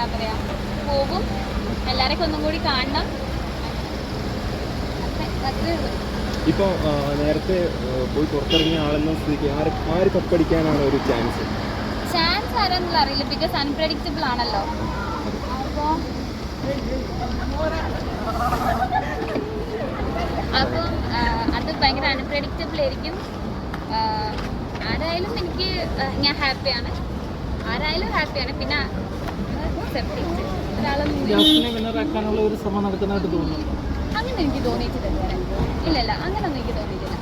എന്താ പറയാ പോകും. എല്ലാരെയൊക്കെ ഒന്നും കൂടി കാണണം. അത്രേ- അത്രേ ഉള്ളൂ. ഇപ്പോൾ നേരത്തെ പോയി പുറത്തിറങ്ങിയ ആളെന്ന സ്ഥിതിക്ക് ആര് ആര് കപ്പടിക്കാനാണ് ഒരു ചാൻസ് ചാൻസ് ആരാന്നുള്ള അറിയില്ല. ബിക്കോസ് അൺപ്രഡിക്റ്റബിൾ ആണല്ലോ. അപ്പോൾ അപ്പം അത് ഭയങ്കര അൺപ്രഡിക്റ്റബിൾ ആയിരിക്കും. ആരായാലും എനിക്ക് ഞാൻ ഹാപ്പിയാണ് ആരായാലും ഹാപ്പിയാണ് പിന്നെ നടക്കുന്നതായിട്ട് തോന്നുന്നു. അങ്ങനെ എനിക്ക് തോന്നിയിട്ടില്ല. ഇല്ല ഇല്ല അങ്ങനൊന്നും എനിക്ക് തോന്നിയിട്ടില്ല.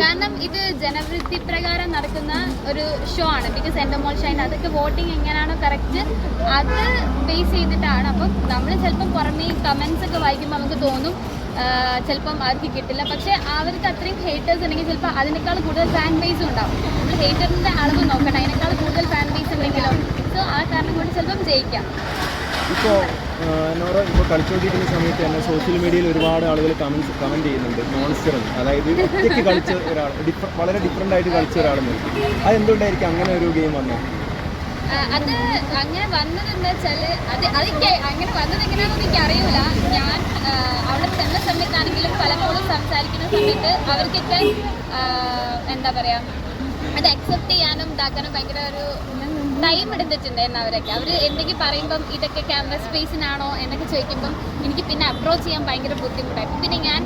കാരണം ഇത് ജനവൃത്തി പ്രകാരം നടക്കുന്ന ഒരു ഷോ ആണ്. ബിക്കോസ് എന്റെ മോൾ ഷൈൻ അതൊക്കെ വോട്ടിംഗ് എങ്ങനെയാണോ കറക്റ്റ് അത് ബേസ് ചെയ്തിട്ടാണ്. അപ്പം നമ്മൾ ചിലപ്പം പുറമേ കമൻസ് ഒക്കെ വായിക്കുമ്പോൾ നമുക്ക് തോന്നും ചിലപ്പം അവർക്ക് കിട്ടില്ല. പക്ഷേ അവർക്ക് അത്രയും ഹേറ്റേഴ്സ് ഉണ്ടെങ്കിൽ ചിലപ്പോൾ അതിനേക്കാൾ കൂടുതൽ ഫാൻ ബേസ് ഉണ്ടാവും. നമ്മൾ ഹേറ്ററിന്റെ അളവ് നോക്കണം അതിനേക്കാൾ കൂടുതൽ ഫാൻ ബേസ് ഉണ്ടെങ്കിലും. സോ ആ കാരണം കൊണ്ട് ചിലപ്പം ജയിക്കാം. ഇപ്പോൾ എന്നോട് ഇപ്പോൾ കളിച്ചുകൊണ്ടിരിക്കുന്ന സമയത്ത് തന്നെ സോഷ്യൽ മീഡിയയിൽ ഒരുപാട് ആളുകൾ കമൻസ് കമന്റ് ചെയ്യുന്നുണ്ട്. മോൺസ്റ്റർ അതായത് ഒറ്റയ്ക്ക് കളിച്ച ഒരാൾ ഡിഫ- വളരെ ഡിഫറെന്റ് ആയിട്ട് കളിച്ച ഒരാളെന്ന് അത് എന്തുകൊണ്ടായിരിക്കും അങ്ങനെ ഒരു ഗെയിം വന്നത് അത് അങ്ങനെ വന്നത് എന്താ വെച്ചാൽ അത് അതെനിക്ക് അങ്ങനെ വന്നത് എങ്ങനെയാണെന്ന് എനിക്ക് അറിയില്ല ഞാൻ അവിടെ ചെന്ന സമയത്താണെങ്കിലും പലപ്പോഴും സംസാരിക്കുന്ന സമയത്ത് അവർക്കൊക്കെ എന്താ പറയാ അത് അക്സെപ്റ്റ് ചെയ്യാനും ഇതാക്കാനും ഭയങ്കര ഒരു ടൈം എടുത്തിട്ടുണ്ടായിരുന്നു അവരൊക്കെ. അവർ എന്തെങ്കിലും പറയുമ്പം ഇതൊക്കെ ക്യാമറ സ്പേസിനാണോ എന്നൊക്കെ ചോദിക്കുമ്പം എനിക്ക് പിന്നെ അപ്രോച്ച് ചെയ്യാൻ ഭയങ്കര ബുദ്ധിമുട്ടായി പിന്നെ ഞാൻ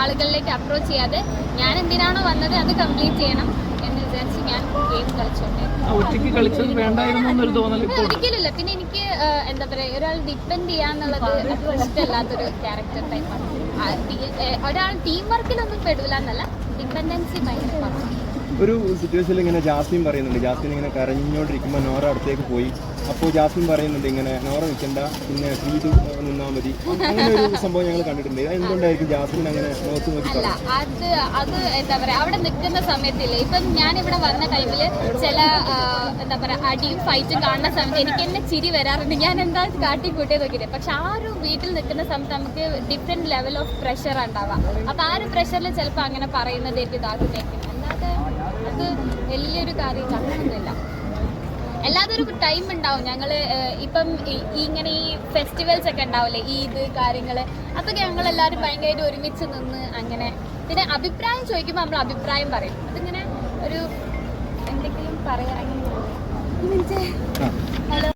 ആളുകളിലേക്ക് അപ്രോച്ച് ചെയ്യാതെ ഞാൻ എന്തിനാണോ വന്നത് അത് കംപ്ലീറ്റ് ചെയ്യണം എന്ന് വിചാരിച്ച് ഞാൻ ഗെയിം കളിച്ചോണ്ടായിരുന്നു ഒരിക്കലില്ല പിന്നെ എനിക്ക് എന്താ പറയുക ഒരാൾ ഡിപ്പെൻഡ് ചെയ്യാന്നുള്ളത് അത്ര ഇഷ്ടമല്ലാത്തൊരു ക്യാരക്ടർ ടൈപ്പാണ് ഒരാൾ ടീം വർക്കിലൊന്നും പെടില്ല എന്നല്ല ഡിപ്പെൻഡൻസി ഭയങ്കര കുറവാണ്. ഒരു സിറ്റുവേഷനിൽ ഇങ്ങനെ ജാസ്മിൻ പറയുന്നുണ്ട്. ജാസ്മിൻ ഇങ്ങനെ കരഞ്ഞോണ്ടിരിക്കുമ്പോൾ നോറ അടുത്തേക്ക് പോയി. അപ്പോൾ ജാസ്മിൻ പറയുന്നുണ്ട് ഇങ്ങനെ നോറ നിൽക്കണ്ട പിന്നെ ശ്രീതു നിന്നാൽ മതി. അങ്ങനെ ഒരു സംഭവം ഞങ്ങൾ കണ്ടിട്ടുണ്ട്. എന്തുകൊണ്ടായിരിക്കും ജാസ്മിൻ അങ്ങനെ നോക്കി നോക്കി അത് അത് എന്താ പറയാ അവിടെ നിൽക്കുന്ന സമയത്തില്ലേ ഇപ്പം ഞാൻ ഇവിടെ വന്ന ടൈമിൽ ചില എന്താ പറയാ അടിയും ഫൈറ്റും കാണുന്ന സമയത്ത് എനിക്ക് എന്നെ ചിരി വരാറുണ്ട്. ഞാൻ എന്താ കാട്ടി കൂട്ടിയെ നോക്കിയിട്ട് പക്ഷെ ആ ഒരു വീട്ടിൽ നിൽക്കുന്ന സമയത്ത് നമുക്ക് ഡിഫറെന്റ് ലെവൽ ഓഫ് പ്രഷർ ഉണ്ടാവാം അപ്പൊ ആ ഒരു പ്രഷറിൽ ചിലപ്പോൾ അങ്ങനെ പറയുന്നത് എനിക്ക് ഇതാക്കുന്നേക്കും അല്ലാതെ അത് വലിയൊരു കാര്യം അങ്ങനെയൊന്നുമില്ല ടൈം ഉണ്ടാവും. ഞങ്ങൾ ഇപ്പം ഇങ്ങനെ ഈ ഫെസ്റ്റിവൽസ് ഒക്കെ ഉണ്ടാവില്ലേ? ഈദ് കാര്യങ്ങൾ അതൊക്കെ ഞങ്ങൾ എല്ലാവരും ഭയങ്കരമായിട്ട് ഒരുമിച്ച് നിന്ന് അങ്ങനെ പിന്നെ അഭിപ്രായം ചോദിക്കുമ്പോൾ നമ്മൾ അഭിപ്രായം പറയും. അതിങ്ങനെ ഒരു എന്തെങ്കിലും പറയാൻ ഹലോ.